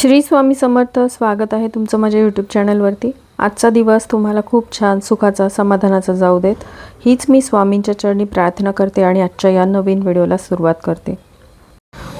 श्री स्वामी समर्थ स्वागत आहे तुमचं माझ्या यूट्यूब चॅनलवरती आजचा दिवस तुम्हाला खूप छान सुखाचा समाधानाचा जाऊ देत. हीच मी स्वामींच्या चरणी प्रार्थना करते आणि आजच्या या नवीन व्हिडिओला सुरुवात करते.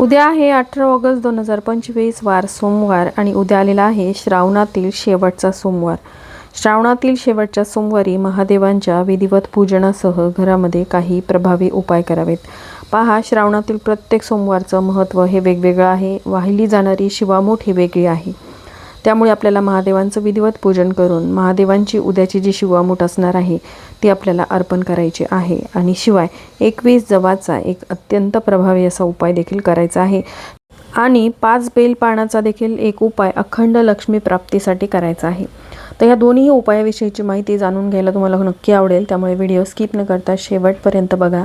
उद्या आहे अठरा ऑगस्ट दोन हजार पंचवीस वार सोमवार आणि उद्या आलेला आहे श्रावणातील शेवटचा सोमवार. श्रावणातील शेवटच्या सोमवारी महादेवांच्या विधिवत पूजनासह घरामध्ये काही प्रभावी उपाय करावेत. पहा श्रावणातील प्रत्येक सोमवारचं महत्त्व हे वेगवेगळं आहे. वाहिली जाणारी शिवामूठ ही वेगळी आहे. त्यामुळे आपल्याला महादेवांचं विधिवत पूजन करून महादेवांची उद्याची जी शिवामूठ असणार आहे ती आपल्याला अर्पण करायची आहे. आणि शिवाय एकवीस जवाचा एक अत्यंत प्रभावी असा उपाय देखील करायचा आहे. आणि पाच बेल पानाचा देखील एक उपाय अखंड लक्ष्मी प्राप्तीसाठी करायचा आहे. तर या दोन्ही उपायाविषयीची माहिती जाणून घ्यायला तुम्हाला नक्की आवडेल. त्यामुळे व्हिडिओ स्किप न करता शेवटपर्यंत बघा.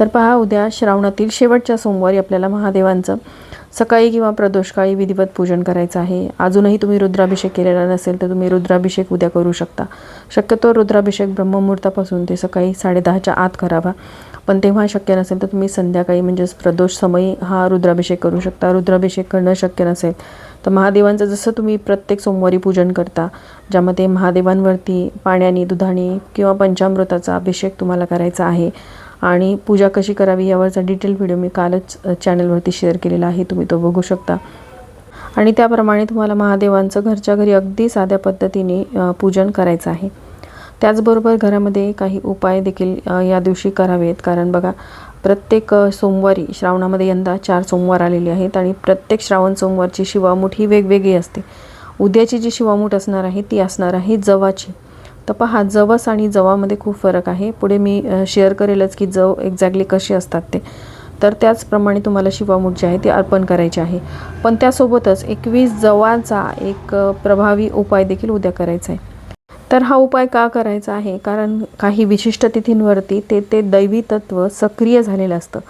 तर पहा उद्या श्रावणातील शेवटच्या सोमवारी आपल्याला महादेवांचं सकाळी किंवा प्रदोषकाळी विधिवत पूजन करायचं आहे. अजूनही तुम्ही रुद्राभिषेक केलेला नसेल तर तुम्ही रुद्राभिषेक उद्या करू शकता. शक्यतो रुद्राभिषेक ब्रह्ममुहूर्तापासून ते सकाळी साडेदहाच्या आत करावा. पण तेव्हा शक्य नसेल तर तुम्ही संध्याकाळी म्हणजेच प्रदोष समयी हा रुद्राभिषेक करू शकता. रुद्राभिषेक करणं शक्य नसेल तर महादेवांचं जसं तुम्ही प्रत्येक सोमवारी पूजन करता ज्यामध्ये महादेवांवरती पाण्याने दुधाने किंवा पंचामृताचा अभिषेक तुम्हाला करायचा आहे. आणि पूजा कशी करावी यावरचा डिटेल व्हिडिओ मी कालच चॅनलवरती शेअर केलेला आहे तुम्ही तो बघू शकता. आणि त्याप्रमाणे तुम्हाला महादेवांचं घरच्या घरी अगदी साध्या पद्धतीने पूजन करायचं आहे. त्याचबरोबर घरामध्ये काही उपाय देखील या दिवशी करावेत. कारण बघा प्रत्येक सोमवारी श्रावणामध्ये यंदा चार सोमवार आलेले आहेत आणि प्रत्येक श्रावण सोमवारची शिवामूठ ही वेगवेगळी असते. उद्याची जी शिवामूठ असणार आहे ती असणार आहे जवाची. तर पहा जवस आणि जवामध्ये खूप फरक आहे. पुढे मी शेअर करेलच की जव एक्झॅक्टली कसे असतात ते. तर त्याचप्रमाणे तुम्हाला शिवामूठ जे आहे ते अर्पण करायचे आहे. पण त्यासोबतच एकवीस जवाचा एक प्रभावी उपाय देखील उद्या करायचा आहे. तर हा उपाय का करायचा आहे? कारण काही विशिष्ट तिथींवरती ते ते दैवी तत्व सक्रिय झालेलं असतं.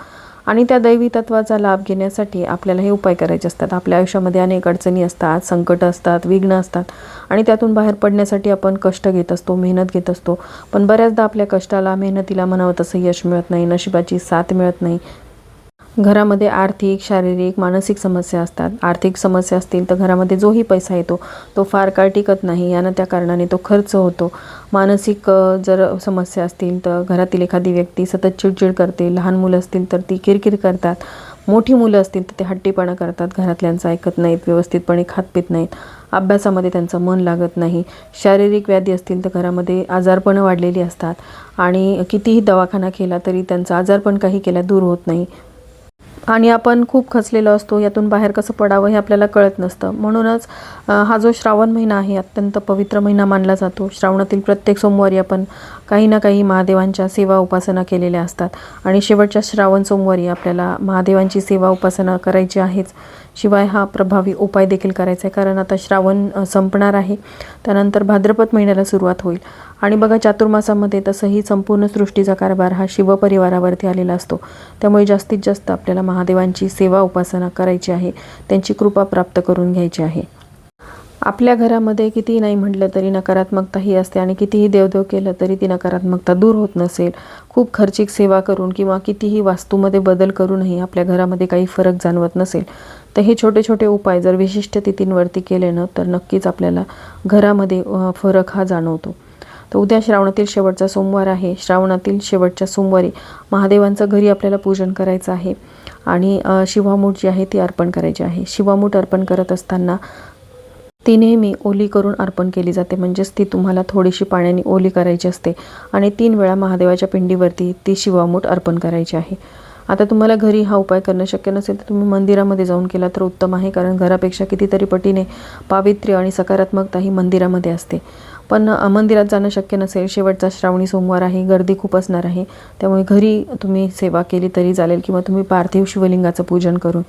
आणि त्या दैवी तत्वाचा लाभ घेण्यासाठी आपल्याला हे उपाय करायचे असतात. आपल्या आयुष्यामध्ये अनेक अडचणी असतात संकट असतात विघ्न असतात आणि त्यातून बाहेर पडण्यासाठी आपण कष्ट घेत असतो मेहनत घेत असतो. पण बऱ्याचदा आपल्या कष्टाला मेहनतीला म्हणावं तसं यश मिळत नाही नशिबाची साथ मिळत नाही. घरामध्ये आर्थिक शारीरिक मानसिक समस्या असतात. आर्थिक समस्या असतील तर घरामध्ये जोही पैसा येतो तो फार काळ टिकत नाही. यानं त्या कारणाने तो खर्च होतो. मानसिक जर समस्या असतील तर घरातील एखादी व्यक्ती सतत चिडचिड करते. लहान मुलं असतील तर ती किरकिर करतात. मोठी मुलं असतील तर ते हट्टीपणा करतात. घरातल्यांचं ऐकत नाहीत व्यवस्थितपणे खात पित नाहीत. अभ्यासामध्ये त्यांचं मन लागत नाही. शारीरिक व्याधी असतील तर घरामध्ये आजारपणं वाढलेली असतात. आणि कितीही दवाखाना केला तरी त्यांचा आजारपण काही केला दूर होत नाही. आणि आपण खूप खचलेलो असतो यातून बाहेर कसं पडावं हे आपल्याला कळत नसतं. म्हणूनच हा जो श्रावण महिना आहे अत्यंत पवित्र महिना मानला जातो. श्रावणातील प्रत्येक सोमवारी आपण काही ना काही महादेवांच्या सेवा उपासना केलेल्या असतात. आणि शेवटच्या श्रावण सोमवारी आपल्याला महादेवांची सेवा उपासना करायची आहेच. शिवाय हा प्रभावी उपाय देखील करायचा आहे. कारण आता श्रावण संपणार आहे. त्यानंतर भाद्रपद महिन्याला सुरुवात होईल. आणि बघा चातुर्मासामध्ये तसंही संपूर्ण सृष्टीचा कारभार हा शिवपरिवारावरती आलेला असतो. त्यामुळे जास्तीत जास्त आपल्याला महादेवांची सेवा उपासना करायची आहे त्यांची कृपा प्राप्त करून घ्यायची आहे. आपल्या घरामध्ये कितीही नाही म्हटलं तरी नकारात्मकता ही असते आणि कितीही देवदेव केलं तरी ती नकारात्मकता दूर होत नसेल. खूप खर्चिक सेवा करून किंवा कितीही वास्तूमध्ये बदल करूनही आपल्या घरामध्ये काही फरक जाणवत नसेल. तर हे छोटे छोटे उपाय जर विशिष्ट तिथींवरती केले ना तर नक्कीच आपल्याला घरामध्ये फरक हा जाणवतो. तर उद्या श्रावणातील शेवटचा सोमवार आहे. श्रावणातील शेवटच्या सोमवारी महादेवांचं घरी आपल्याला पूजन करायचं आहे आणि शिवामूठ जी आहे ती अर्पण करायची आहे. शिवामूठ अर्पण करत असताना ती नेहमी ओली करून अर्पण केली जाते. म्हणजेच ती तुम्हाला थोडीशी पाण्याने ओली करायची असते आणि तीन वेळा महादेवाच्या पिंडीवरती ती शिवामूठ अर्पण करायची आहे. आता तुम्हाला घरी हा उपाय करणं शक्य नसेल तर तुम्ही मंदिरामध्ये जाऊन केला तर उत्तम आहे. कारण घरापेक्षा कितीतरी पटीने पावित्र्य आणि सकारात्मकता ही मंदिरामध्ये असते. पण मंदिरात जाणं शक्य नसेल. शेवटचा श्रावणी सोमवार आहे. गर्दी खूप असणार आहे. त्यामुळे घरी तुम्ही सेवा केली तरी चालेल किंवा तुम्ही पार्थिव शिवलिंगाचं पूजन करून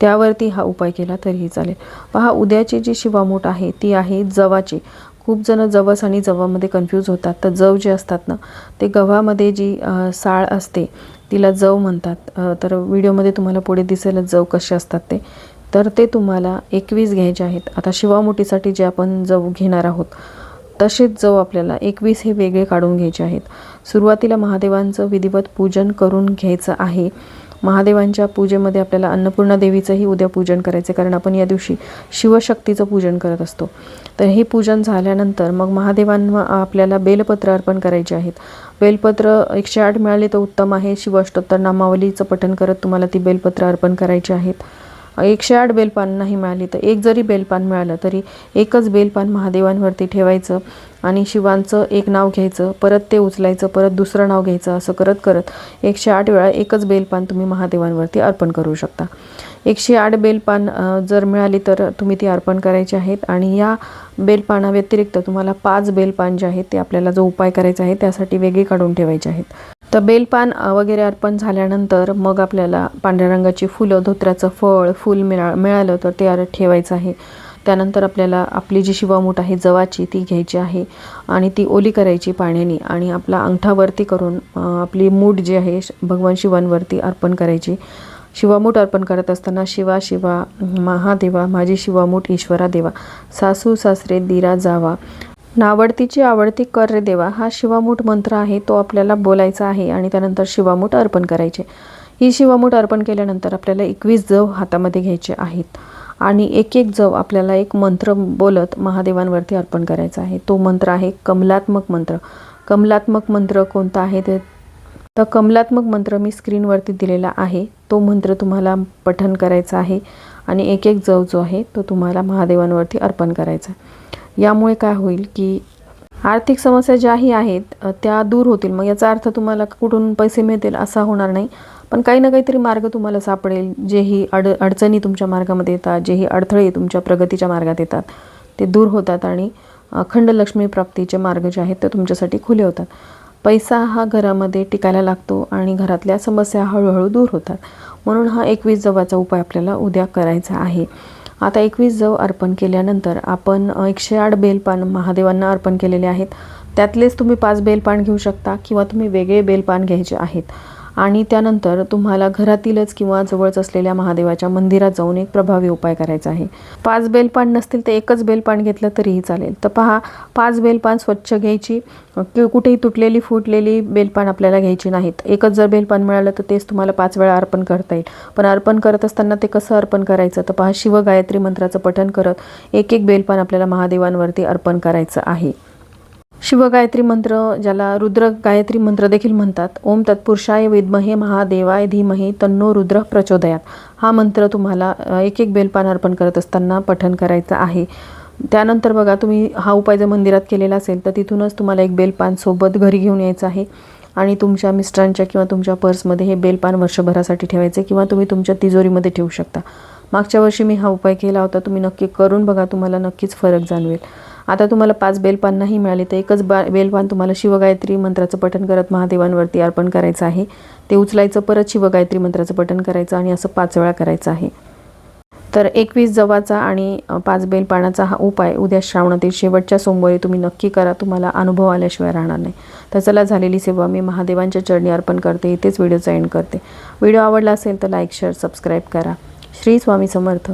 त्यावरती हा उपाय केला तरीही चालेल. पहा उद्याची जी शिवामूठ आहे ती आहे जवाची. खूप जण जवस आणि जवामध्ये कन्फ्यूज होतात. तर जव जे असतात ना ते गव्हामध्ये जी साळ असते तिला जव म्हणतात. तर व्हिडिओमध्ये तुम्हाला पुढे दिसेल जव कसे असतात ते. तर ते तुम्हाला एकवीस घ्यायचे आहेत. आता शिवामुठीसाठी जे आपण जव घेणार आहोत तसेच जव आपल्याला एकवीस हे वेगळे काढून घ्यायचे आहेत. सुरुवातीला महादेवांचं विधिवत पूजन करून घ्यायचं आहे. महादेवांच्या पूजेमध्ये आपल्याला अन्नपूर्णा देवीचंही उद्या पूजन करायचं आहे कारण आपण या दिवशी शिवशक्तीचं पूजन करत असतो. तर हे पूजन झाल्यानंतर मग महादेवांना आपल्याला बेलपत्र अर्पण करायचे आहेत. बेलपत्र एकशे आठ मिळाले तर उत्तम आहे. शिवाष्टोत्तर नामावलीचं पठण करत तुम्हाला ती बेलपत्र अर्पण करायची आहेत. एकशे आठ बेलपान नाही मिळाली तर एक जरी बेलपान मिळालं तरी एकच बेलपान महादेवांवरती ठेवायचं आणि शिवांचं एक नाव घ्यायचं परत ते उचलायचं परत दुसरं नाव घ्यायचं असं करत करत एकशे आठ वेळा एकच बेलपान तुम्ही महादेवांवरती अर्पण करू शकता. एकशे आठ बेलपान जर मिळाली तर तुम्ही ती अर्पण करायची आहेत आणि या बेलपाना व्यतिरिक्त तुम्हाला पाच बेलपान जे आहेत ते आपल्याला जो उपाय करायचा आहे त्यासाठी वेगळे काढून ठेवायचे आहेत. तर बेलपान वगैरे अर्पण झाल्यानंतर मग आपल्याला पांढऱ्या रंगाची फुलं धोत्र्याचं फळ फूल मिळा मिळालं तर ते ठेवायचं आहे. त्यानंतर आपल्याला आपली जी शिवामूठ आहे जवाची ती घ्यायची आहे आणि ती ओली करायची पाण्याने आणि आपला अंगठावरती करून आपली मूठ जी आहे भगवान शिवांवरती अर्पण करायची. शिवामूठ अर्पण करत असताना शिवा शिवा महादेवा माझी शिवामूठ ईश्वरा देवा सासू सासरे दिरा जावा. नावडतीची आवडती कर रे देवा हा शिवामूठ मंत्र आहे तो आपल्याला बोलायचा आहे आणि त्यानंतर शिवामूठ अर्पण करायचे. ही शिवामूठ अर्पण केल्यानंतर आपल्याला एकवीस जव हातामध्ये घ्यायचे आहेत आणि एक एक जव आपल्याला एक मंत्र बोलत महादेवांवरती अर्पण करायचा आहे. तो मंत्र आहे कमलात्मक मंत्र. कमलात्मक मंत्र कोणता आहे ते? तर कमलात्मक मंत्र मी स्क्रीनवरती दिलेला आहे. तो मंत्र तुम्हाला पठन करायचा आहे आणि एक एक जव जो आहे तो तुम्हाला महादेवांवरती अर्पण करायचा आहे. यामुळे काय होईल की आर्थिक समस्या ज्याही आहेत त्या दूर होतील. मग याचा अर्थ तुम्हाला कुठून पैसे मिळतील असा होणार नाही. पण काही ना काहीतरी मार्ग तुम्हाला सापडेल. जेही अड अडचणी तुमच्या मार्गामध्ये येतात जेही अडथळे तुमच्या प्रगतीच्या मार्गात येतात ते दूर होतात आणि अखंडलक्ष्मी प्राप्तीचे मार्ग जे आहेत ते तुमच्यासाठी खुले होतात. पैसा हा घरामध्ये टिकायला लागतो आणि घरातल्या समस्या हळूहळू दूर होतात. म्हणून हा एकवीस जवाचा उपाय आपल्याला उद्या करायचा आहे. आता एकवीस जव अर्पण केल्यानंतर आपण एकशे आठ बेलपान महादेवांना अर्पण केलेले आहेत. त्यातलेच तुम्ही पाच बेलपान घेऊ शकता किंवा तुम्ही वेगळे बेलपान घ्यायचे आहेत. आणि त्यानंतर तुम्हाला घरातीलच किंवा जवळच असलेल्या महादेवाच्या मंदिरात जाऊन एक प्रभावी उपाय करायचा आहे. पाच बेलपान नसतील तर एकच बेलपान घेतलं तरीही चालेल. तर पहा पाच बेलपान स्वच्छ घ्यायची. कुठेही तुटलेली फुटलेली बेलपान आपल्याला घ्यायची नाहीत. एकच जर बेलपान मिळालं तर तेच तुम्हाला पाच वेळा अर्पण करता येईल. पण अर्पण करत असताना ते कसं अर्पण करायचं? तर पहा शिव गायत्री मंत्राचं पठण करत एक एक बेलपान आपल्याला महादेवांवरती अर्पण करायचं आहे. शिवगायत्री मंत्र ज्याला रुद्र गायत्री मंत्र देखील म्हणतात. ओम तत्पुरुषाय विद्महे महादेवाय धीमहे तन्नो रुद्र प्रचोदयात. हा मंत्र तुम्हाला एक एक बेलपान अर्पण करत असताना पठन करायचं आहे. त्यानंतर बघा तुम्ही हा उपाय जर मंदिरात केलेला असेल तर तिथूनच तुम्हाला एक बेलपान सोबत घरी घेऊन यायचं आहे. आणि तुमच्या मिस्टरांच्या किंवा तुमच्या पर्समध्ये हे बेलपान वर्षभरासाठी ठेवायचे किंवा तुम्ही तुमच्या तिजोरीमध्ये ठेवू शकता. मागच्या वर्षी मी हा उपाय केला होता तुम्ही नक्की करून बघा तुम्हाला नक्कीच फरक जाणवेल. आता तुम्हाला पाच बेलपान नाही मिळाले तर एकच बा बेलपान तुम्हाला शिवगायत्री मंत्राचं पठण करत महादेवांवरती अर्पण करायचं आहे. ते उचलायचं परत शिवगायत्री मंत्राचं पठण करायचं आणि असं पाच वेळा करायचं आहे. तर एकवीस जवाचा आणि पाच बेलपानाचा हा उपाय उद्या श्रावणातील शेवटच्या सोमवारी तुम्ही नक्की करा. तुम्हाला अनुभव आल्याशिवाय राहणार नाही. तर चला झालेली सेवा मी महादेवांच्या चरणी अर्पण करते. इथेच व्हिडिओचा एंड करते. व्हिडिओ आवडला असेल तर लाईक शेअर सबस्क्राईब करा. श्री स्वामी समर्थ.